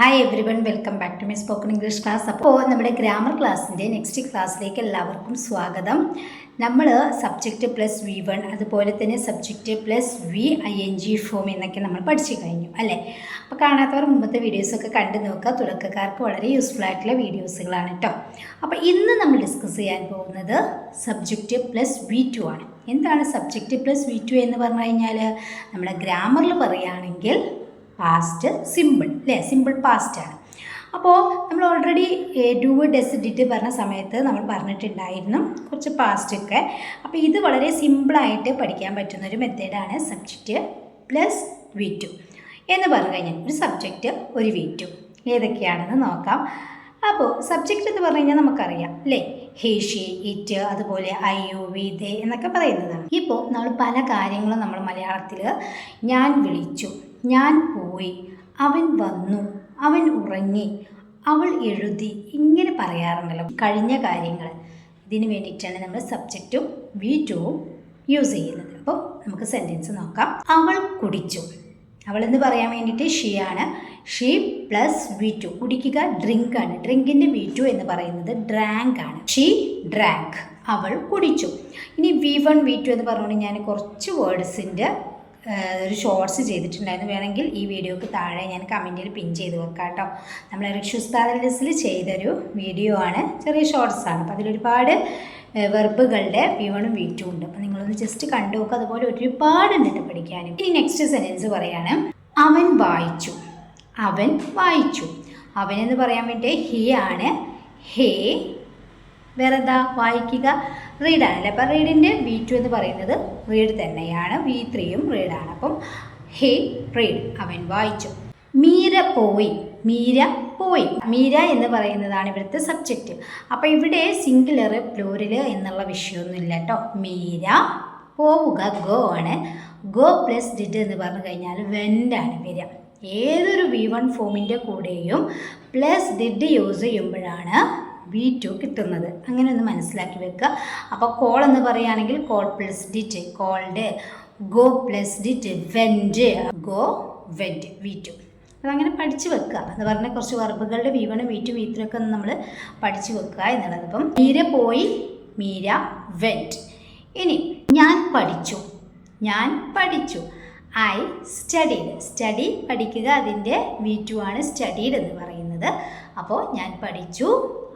Hi everyone welcome back to my spoken English class അപ്പോൾ നമ്മുടെ grammar ക്ലാസ്സിന്റെ next ക്ലാസ്സിലേക്ക് എല്ലാവർക്കും സ്വാഗതം. നമ്മൾ സബ്ജക്റ്റ് പ്ലസ് വി വൺ അതുപോലെ തന്നെ subject plus V I N G form എന്നൊക്കെ നമ്മൾ പഠിച്ചു കഴിഞ്ഞു അല്ലേ? അപ്പോൾ കാണാത്തവർ മുമ്പത്തെ വീഡിയോസൊക്കെ കണ്ടു നോക്കുക. തുടക്കക്കാർക്ക് വളരെ യൂസ്ഫുൾ ആയിട്ടുള്ള വീഡിയോസുകളാണ് കേട്ടോ അപ്പോൾ ഇന്ന് നമ്മൾ ഡിസ്കസ് ചെയ്യാൻ പോകുന്നത് സബ്ജക്റ്റ് പ്ലസ് വി ടു ആണ്. എന്താണ് സബ്ജക്റ്റ് പ്ലസ് വി ടു എന്ന് പറഞ്ഞു കഴിഞ്ഞാൽ നമ്മുടെ ഗ്രാമറിൽ പറയുകയാണെങ്കിൽ പാസ്റ്റ് സിമ്പിൾ അല്ലേ സിമ്പിൾ പാസ്റ്റ് ആണ്. അപ്പോൾ നമ്മൾ ഓൾറെഡി ഡു ഡെസ് ഡിറ്റ് പറഞ്ഞ സമയത്ത് നമ്മൾ പറഞ്ഞിട്ടുണ്ടായിരുന്നു കുറച്ച് പാസ്റ്റൊക്കെ അപ്പോൾ ഇത് വളരെ സിമ്പിളായിട്ട് പഠിക്കാൻ പറ്റുന്ന ഒരു മെത്തേഡാണ് സബ്ജക്റ്റ് പ്ലസ് വി ടു എന്ന് പറഞ്ഞു കഴിഞ്ഞാൽ ഒരു സബ്ജക്റ്റ് ഒരു വി ടു ഏതൊക്കെയാണെന്ന് നോക്കാം. അപ്പോൾ സബ്ജക്റ്റ് എന്ന് പറഞ്ഞു കഴിഞ്ഞാൽ നമുക്കറിയാം അല്ലേ ഹേ ഷീ ഇറ്റ് അതുപോലെ ഐ യു വി ദേ എന്നൊക്കെ പറയുന്നതാണ് ഇപ്പോൾ നമ്മൾ പല കാര്യങ്ങളും നമ്മൾ മലയാളത്തിൽ ഞാൻ വിളിച്ചു. ഞാൻ പോയി. അവൻ വന്നു. അവൻ ഉറങ്ങി. അവൾ എഴുതി. ഇങ്ങനെ പറയാറുണ്ടല്ലോ. കഴിഞ്ഞ കാര്യങ്ങൾ. ഇതിന് വേണ്ടിയിട്ടാണ് നമ്മൾ സബ്ജക്റ്റും വി ടുവും യൂസ് ചെയ്യുന്നത്. അപ്പോൾ നമുക്ക് സെന്റൻസ് നോക്കാം. അവൾ കുടിച്ചു. അവൾ എന്ന് പറയാൻ വേണ്ടിയിട്ട്? ഷീ ആണ്. She plus V two. കുടിക്കുക ഡ്രിങ്ക് ആണ്. ഡ്രിങ്കിന്റെ വി ടു എന്ന് പറയുന്നത് ഡ്രാങ്ക് ആണ്. She drank. അവൾ കുടിച്ചു. ഇനി വി വൺ വി ടു എന്ന് പറഞ്ഞുകൊണ്ട് ഞാൻ കുറച്ച് വേർഡ്സിന്റെ ഒരു ഷോർട്സ് ചെയ്തിട്ടുണ്ടായിരുന്നു. വേണമെങ്കിൽ ഈ വീഡിയോക്ക് താഴെ ഞാൻ കമന്റിൽ പിൻ ചെയ്ത് വെക്കാം കേട്ടോ നമ്മൾ റിക്ഷുസ്താദലിസിൽ ചെയ്തൊരു വീഡിയോ ആണ്. ചെറിയ ഷോർട്സാണ് അപ്പോൾ അതിലൊരുപാട് വെർബുകളുടെ വി വണും വി ടു ഉണ്ട്. അപ്പോൾ നിങ്ങളൊന്ന് ജസ്റ്റ് കണ്ടു നോക്കുക അതുപോലെ ഒരുപാട് ഉണ്ട് പഠിക്കാനും. ഇനി നെക്സ്റ്റ് സെന്റൻസ് പറയാണ്. അവൻ വായിച്ചു. അവൻ വായിച്ചു. അവനെന്ന് പറയാൻ വേണ്ടി ഹി ആണ്. ഹേ വേറെ എന്താ വായിക്കുക റീഡ് ആണല്ലേ അപ്പം റീഡിന്റെ വി ടു എന്ന് പറയുന്നത് റീഡ് തന്നെയാണ്. വി ത്രീയും റീഡാണ് അപ്പം ഹേ റീഡ് അവൻ വായിച്ചു. മീര പോയി. മീര പോയി. മീര എന്ന് പറയുന്നതാണ് ഇവിടുത്തെ സബ്ജക്റ്റ് അപ്പോൾ ഇവിടെ സിംഗുലർ പ്ലൂരൽ എന്നുള്ള വിഷയമൊന്നുമില്ല കേട്ടോ. മീര പോവുക. ഗോ ആണ്. ഗോ പ്ലസ് ഡിഡ് എന്ന് പറഞ്ഞു കഴിഞ്ഞാൽ വെന്റാണ് വരിക. ഏതൊരു വി വൺ ഫോമിന്റെ കൂടെയും പ്ലസ് ഡിഡ് യൂസ് ചെയ്യുമ്പോഴാണ് വി ടു കിട്ടുന്നത്. അങ്ങനെ ഒന്ന് മനസ്സിലാക്കി വെക്കുക അപ്പോൾ കോൾ എന്ന് പറയുകയാണെങ്കിൽ call plus did called go plus did went go went V two അതങ്ങനെ പഠിച്ചു വെക്കുക എന്ന് പറഞ്ഞാൽ കുറച്ച് വർബുകളുടെ V one V two V three ഒക്കെ ഒന്ന് നമ്മൾ പഠിച്ചു വെക്കുക എന്നുള്ളത്. അപ്പം മീര പോയി മീര വെന്റ് ഇനി ഞാൻ പഠിച്ചു. ഞാൻ പഠിച്ചു. ഐ സ്റ്റഡി സ്റ്റഡി പഠിക്കുക അതിന്റെ വി ടു ആണ് സ്റ്റഡീഡ് എന്ന് പറയുന്നത്. അപ്പോൾ ഞാൻ പഠിച്ചു.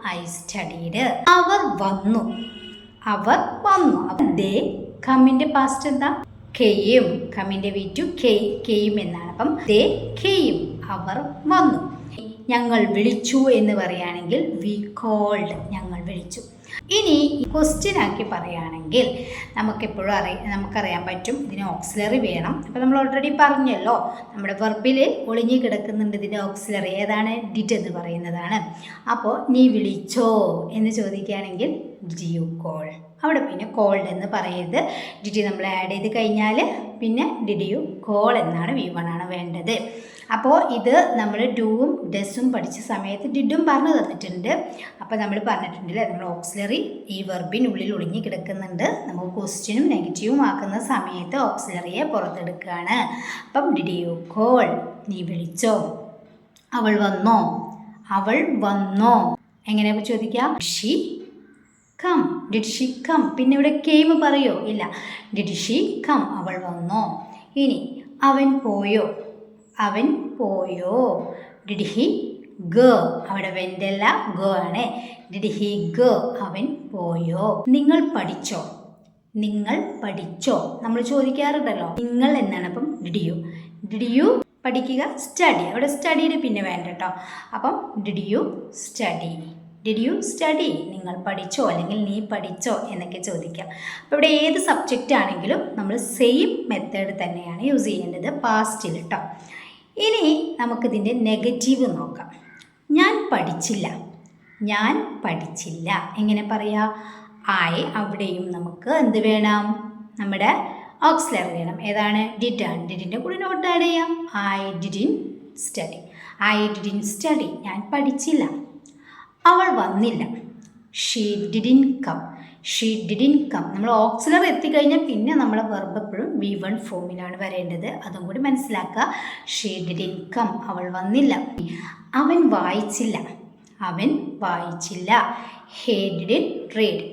ഐ സ്റ്റഡീഡ് അവർ വന്നു. അവർ വന്നു. അപ്പം ദേ കമ്മിന്റെ പാസ്റ്റ് എന്താ? കെയും. കമ്മിന്റെ വീറ്റു കെ കെയും എന്നാണ്. അപ്പം ദേ കെയും. അവർ വന്നു. ഞങ്ങൾ വിളിച്ചു എന്ന് പറയുകയാണെങ്കിൽ വി കോൾഡ് ഞങ്ങൾ വിളിച്ചു. ഇനി ക്വസ്റ്റ്യൻ ആക്കി പറയുകയാണെങ്കിൽ നമുക്കെപ്പോഴും അറിയ നമുക്കറിയാൻ പറ്റും ഇതിന് ഓക്സിലറി വേണം. അപ്പോൾ നമ്മൾ ഓൾറെഡി പറഞ്ഞല്ലോ നമ്മുടെ വെർബിൽ ഒളിഞ്ഞു കിടക്കുന്നുണ്ട് ഇതിന്റെ ഓക്സിലറി ഏതാണ്? ഡിറ്റ് എന്ന് പറയുന്നതാണ്. അപ്പോൾ നീ വിളിച്ചോ എന്ന് ചോദിക്കുകയാണെങ്കിൽ ഡി യു കോൾ അവിടെ പിന്നെ കോൾഡ് എന്ന് പറയരുത്. ഡിറ്റി നമ്മൾ ആഡ് ചെയ്ത് കഴിഞ്ഞാൽ പിന്നെ ഡിഡ് യു കോൾ എന്നാണ് വി വൺ ആണ് വേണ്ടത്. അപ്പോൾ ഇത് നമ്മൾ ഡൂവും ഡെസ്സും പഠിച്ച സമയത്ത് ഡിഡും പറഞ്ഞു തന്നിട്ടുണ്ട്. അപ്പോൾ നമ്മൾ പറഞ്ഞിട്ടുണ്ടല്ലേ നമ്മൾ ഓക്സിലറി ഈ വെർബിനുള്ളിൽ ഒളിഞ്ഞു കിടക്കുന്നുണ്ട്. നമ്മൾ ക്വസ്റ്റ്യനും നെഗറ്റീവും ആക്കുന്ന സമയത്ത് ഓക്സിലറിയെ പുറത്തെടുക്കുകയാണ് അപ്പം ഡിഡ് യു കോൾ നീ വിളിച്ചോ? അവൾ വന്നോ? അവൾ വന്നോ? എങ്ങനെയാ ചോദിക്കാം? She come did she come പിന്നെ ഇവിടെ കെയിം പറയോ? ഇല്ല. ഡിഡ് ഷി കം അവൾ വന്നോ? ഇനി അവൻ പോയോ? അവൻ പോയോ? Did he go. അവിടെ വെന്റല്ല ഗോ ആണ്. ഡിഡ് ഹി ഗോ അവൻ പോയോ? നിങ്ങൾ പഠിച്ചോ? നിങ്ങൾ പഠിച്ചോ? നമ്മൾ ചോദിക്കാറുണ്ടല്ലോ. നിങ്ങൾ എന്നാണ് അപ്പം ഡിഡ് യു ഡിഡ് യു പഠിക്കുക സ്റ്റഡി അവിടെ സ്റ്റഡിയുടെ പിന്നെ വേണ്ട കേട്ടോ അപ്പം did you study did you study നിങ്ങൾ പഠിച്ചോ? അല്ലെങ്കിൽ നീ പഠിച്ചോ? എന്നൊക്കെ ചോദിക്കാം. അപ്പോൾ ഇവിടെ ഏത് സബ്ജക്റ്റ് ആണെങ്കിലും നമ്മൾ സെയിം മെത്തേഡ് തന്നെയാണ് യൂസ് ചെയ്യേണ്ടത് പാസ്റ്റിൽ കേട്ടോ ഇനി നമുക്കിതിന്റെ നെഗറ്റീവ് നോക്കാം. ഞാൻ പഠിച്ചില്ല. ഞാൻ പഠിച്ചില്ല. എങ്ങനെ പറയാ? ആയി അവിടെയും നമുക്ക് എന്ത് വേണം? നമ്മുടെ ഓക്സിലർ വേണം. ഏതാണ്? ഡിഡ് ആണ് ഡിഡിന്റെ കൂടെ നോട്ട് ആഡ് ചെയ്യാം. I didn't study I didn't study ഞാൻ പഠിച്ചില്ല. അവൾ വന്നില്ല. She didn't come she didn't come നമ്മൾ ഓക്സിലർ എത്തിക്കഴിഞ്ഞാൽ പിന്നെ നമ്മളെ വെർബ് എപ്പോഴും വി വൺ ഫോമിലാണ് വരേണ്ടത്. അതും കൂടി മനസ്സിലാക്കുക. ഷീ ഡിഡിൻ കം അവൾ വന്നില്ല. അവൻ വായിച്ചില്ല. അവൻ വായിച്ചില്ല. He didn't read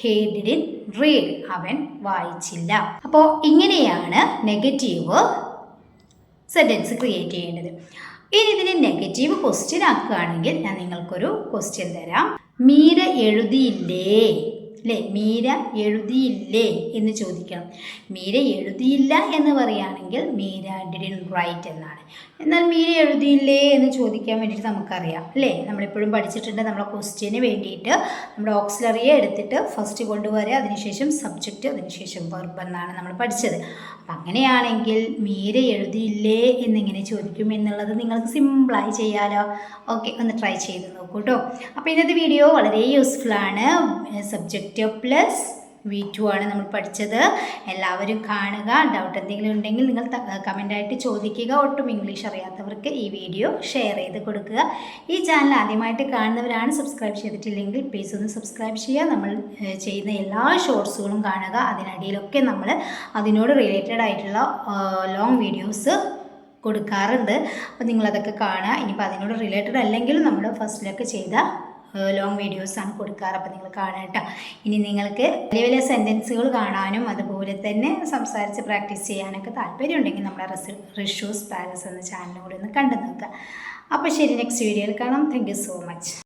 he didn't read അവൻ വായിച്ചില്ല. അപ്പോൾ ഇങ്ങനെയാണ് നെഗറ്റീവ് സെന്റൻസ് ക്രിയേറ്റ് ചെയ്യേണ്ടത്. ഇനി ഇതിനെ നെഗറ്റീവ് ക്വസ്റ്റ്യൻ ആക്കുകയാണെങ്കിൽ ഞാൻ നിങ്ങൾക്കൊരു ക്വസ്റ്റ്യൻ തരാം. മീര എഴുതിയില്ലേ? അല്ലേ മീര എഴുതിയില്ലേ എന്ന് ചോദിക്കണം. മീര എഴുതിയില്ല എന്ന് പറയുകയാണെങ്കിൽ മീര ഡിഡിൻ റൈറ്റ് എന്നാണ്. എന്നാൽ മീര എഴുതിയില്ലേ എന്ന് ചോദിക്കാൻ വേണ്ടിയിട്ട് നമുക്കറിയാം അല്ലേ നമ്മളിപ്പോഴും പഠിച്ചിട്ടുണ്ട് നമ്മളെ ക്വസ്റ്റ്യന് വേണ്ടിയിട്ട്. നമ്മുടെ ഓക്സിലറിയെ എടുത്തിട്ട് ഫസ്റ്റ് കൊണ്ടുവരിക അതിനുശേഷം സബ്ജക്റ്റ് അതിനുശേഷം വെർബ് എന്നാണ് നമ്മൾ പഠിച്ചത്. അപ്പം അങ്ങനെയാണെങ്കിൽ മീര എഴുതിയില്ലേ എന്നിങ്ങനെ ചോദിക്കും എന്നുള്ളത് നിങ്ങൾക്ക് സിമ്പിളായി ചെയ്യാലോ? ഓക്കെ ഒന്ന് ട്രൈ ചെയ്ത് നോക്കൂ കേട്ടോ അപ്പോൾ ഇന്നത്തെ വീഡിയോ വളരെ യൂസ്ഫുൾ ആണ്. സബ്ജക്റ്റ് പ്ലസ് വി ടു ആണ് നമ്മൾ പഠിച്ചത്. എല്ലാവരും കാണുക. ഡൗട്ട് എന്തെങ്കിലും ഉണ്ടെങ്കിൽ നിങ്ങൾ കമന്റായിട്ട് ചോദിക്കുക. ഒട്ടും ഇംഗ്ലീഷ് അറിയാത്തവർക്ക് ഈ വീഡിയോ ഷെയർ ചെയ്ത് കൊടുക്കുക. ഈ ചാനൽ ആദ്യമായിട്ട് കാണുന്നവരാണ് സബ്സ്ക്രൈബ് ചെയ്തിട്ടില്ലെങ്കിൽ പ്ലീസ് ഒന്ന് സബ്സ്ക്രൈബ് ചെയ്യുക. നമ്മൾ ചെയ്യുന്ന എല്ലാ ഷോർട്സുകളും കാണുക. അതിനടിയിലൊക്കെ നമ്മൾ അതിനോട് റിലേറ്റഡ് ആയിട്ടുള്ള ലോങ് വീഡിയോസ് കൊടുക്കാറുണ്ട്. അപ്പോൾ നിങ്ങളതൊക്കെ കാണുക. ഇനിയിപ്പോൾ അതിനോട് റിലേറ്റഡ് അല്ലെങ്കിലും നമ്മൾ ഫസ്റ്റിലൊക്കെ ചെയ്ത ലോങ് വീഡിയോസാണ് കൊടുക്കാറ്. അപ്പോൾ നിങ്ങൾ കാണുക കേട്ടോ. ഇനി നിങ്ങൾക്ക് വലിയ വലിയ സെന്റൻസുകൾ കാണാനും അതുപോലെ തന്നെ സംസാരിച്ച് പ്രാക്ടീസ് ചെയ്യാനൊക്കെ താല്പര്യമുണ്ടെങ്കിൽ നമ്മുടെ റിസ് റിഷ്യൂസ് പാലസ് എന്ന ചാനലും കൂടി ഒന്ന് കണ്ടു നോക്കുക. അപ്പോൾ ശരി നെക്സ്റ്റ് വീഡിയോയിൽ കാണാം. Thank so much